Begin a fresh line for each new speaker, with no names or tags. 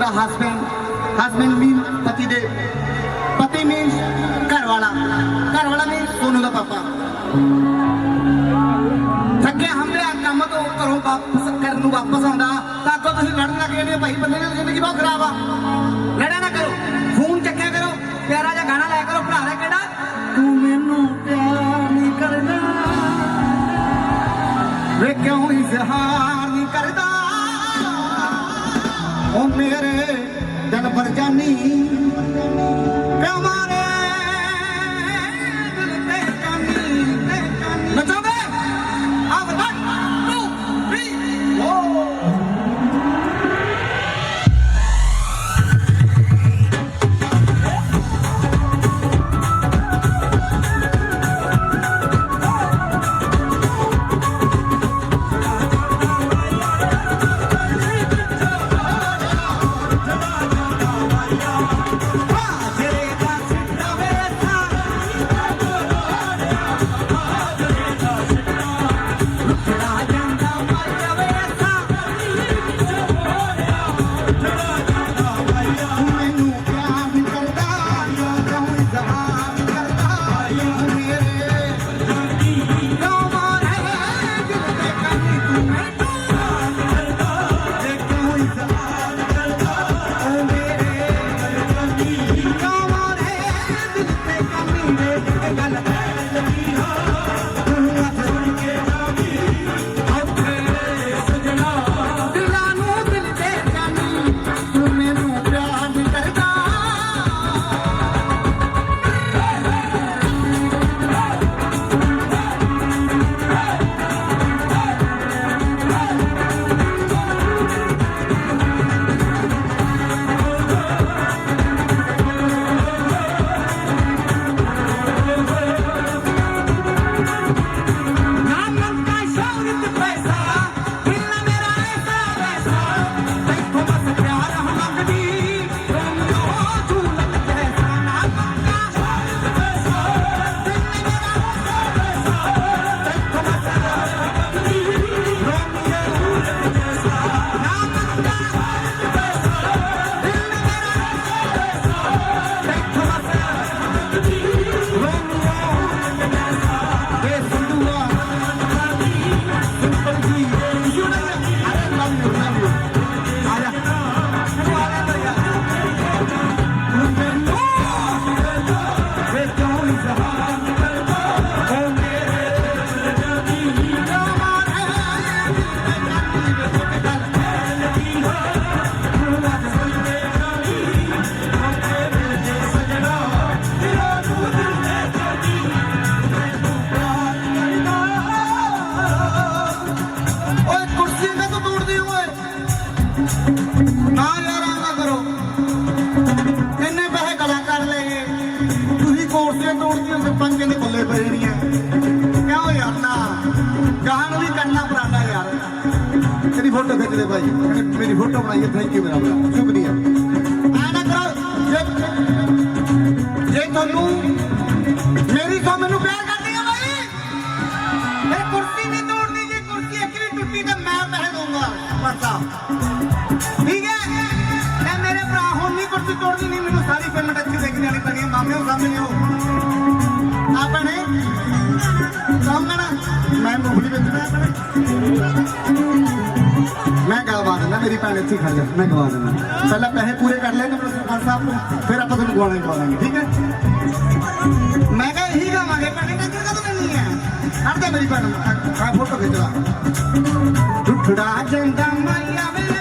ਤੁਹਾਡਾ husband husband ਮੀਨ ਪਤੀ ਦੇ, ਪਤੀ ਮੀਨ ਘਰ ਵਾਲਾ ਘਰ ਵਾਲਾ ਮੀਨ ਸੋਨੂ ਦਾ ਪਾਪਾ। ਥੱਕੇ ਹਮਲੇ ਕੰਮ ਤੋਂ ਘਰੋਂ ਵਾਪਸ ਕਰਨ ਨੂੰ ਵਾਪਸ ਆਉਂਦਾ। ਤਾਂ ਅੱਗੋਂ ਤੁਸੀਂ ਲੜਨ ਲੱਗ ਜਾਂਦੇ ਭਾਈ ਬੰਦੇ ਨਾਲ ਜ਼ਿੰਦਗੀ ਬਹੁਤ ਖਰਾਬ ਆ। ਲੜਿਆ ਨਾ ਕਰੋ ਫੋਨ ਚੱਕਿਆ ਕਰੋ, ਪਿਆਰਾ ਜਿਹਾ ਗਾਣਾ ਲਾਇਆ ਕਰੋ, ਭਰਾ ਦਾ ਕਿਹੜਾ? ਤੂੰ ਮੈਨੂੰ ਪਿਆਰ ਨਹੀਂ ਕਰਦਾ। ਵੇ ਕਿਉਂ ਇਜ਼ਹਾਰ ਨਹੀਂ ਕਰਦਾ? ਉਹ ਮੇਰੇ ਦਿਲ ਪਰ ਕੁਰਸੀਆਂ ਤੋੜਦੀਆਂ ਦੇ ਬੱਲੇ ਪੈ ਜਾਣੀਆਂ ਕਿਉਂ ਯਾਰ ਨਾ ਗਾਹਾਂ ਵੀ ਕਰਨਾ ਪਰਾਂਦਾ ਯਾਰ। ਤੇਰੀ ਫੋਟੋ ਖਿੱਚ ਦੇ ਭਾਈ। ਮੇਰੀ ਫੋਟੋ ਬਣਾਈ ਥੈਂਕ ਯੂ ਮੇਰਾ ਭਰਾ। ਸ਼ੁਕਰੀਆ। ਆ ਕਰੋ, ਜੇ ਤੁਹਾਨੂੰ ਮੇਰੀ ਤੋਂ ਮੈਨੂੰ ਪਿਆਰ ਕਰਦੀ ਆ ਭਾਈ ਇਹ ਕੁਰਸੀ ਨਹੀਂ ਤੋੜਨੀ ਜੇ ਕੁਰਸੀ ਇੱਕ ਵੀ ਟੁੱਟੀ ਤਾਂ ਮੈਂ ਪੈਸੇ ਦਊਂਗਾ। ਪਰਸਾ ਠੀਕ ਹੈ? ਇਹ ਮੇਰੇ ਭਰਾ ਹੁਣ ਨਹੀਂ ਕੁਰਸੀ ਤੋੜਨੀ ਨਹੀਂ ਮੈਨੂੰ ਸਾਰੀ ਪੇਮੈਂਟ ਅੱਛੀ ਦੇਖਣੀ ਵਾਲੀ ਪੈਣੀ ਮਾਮੇ ਨੂੰ ਸਾਹਮਣੇ ਹੋ ਆਪਣੇ ਸਾਹਮਣਾ, ਮੈਂ ਮੂੰਗਲੀ ਵੇਚਣਾ ਆਪਣੇ। ਮੈਂ ਗਵਾ ਦਿੰਦਾ, ਮੇਰੀ ਭੈਣ ਇੱਥੇ ਖੜ ਜਾ, ਮੈਂ ਗਵਾ ਦਿੰਦਾ। ਪਹਿਲਾਂ ਪੈਸੇ ਪੂਰੇ ਕਰ ਲੈਣੇ ਆਪਣੇ ਸਰਪੰਚ ਸਾਹਿਬ ਨੂੰ ਫਿਰ ਆਪਾਂ ਤੁਹਾਨੂੰ ਗਵਾਣਾ ਹੀ ਗਵਾਵਾਂਗੇ ਠੀਕ ਹੈ? ਮੈਂ ਕਿਹਾ ਇਹੀ ਗਾਵਾਂਗੇ, ਭੈਣੇ ਟੱਕਰ ਕਦੋਂ ਮਿਲਣੀ ਹੈ? ਖੜ ਜਾ ਮੇਰੀ ਭੈਣ ਆ ਫੋਟੋ ਖਿੱਚ ਲਾ। ਟੁੱਟੜਾ ਜਾਂਦਾ ਮਾਇਆ ਵੇ।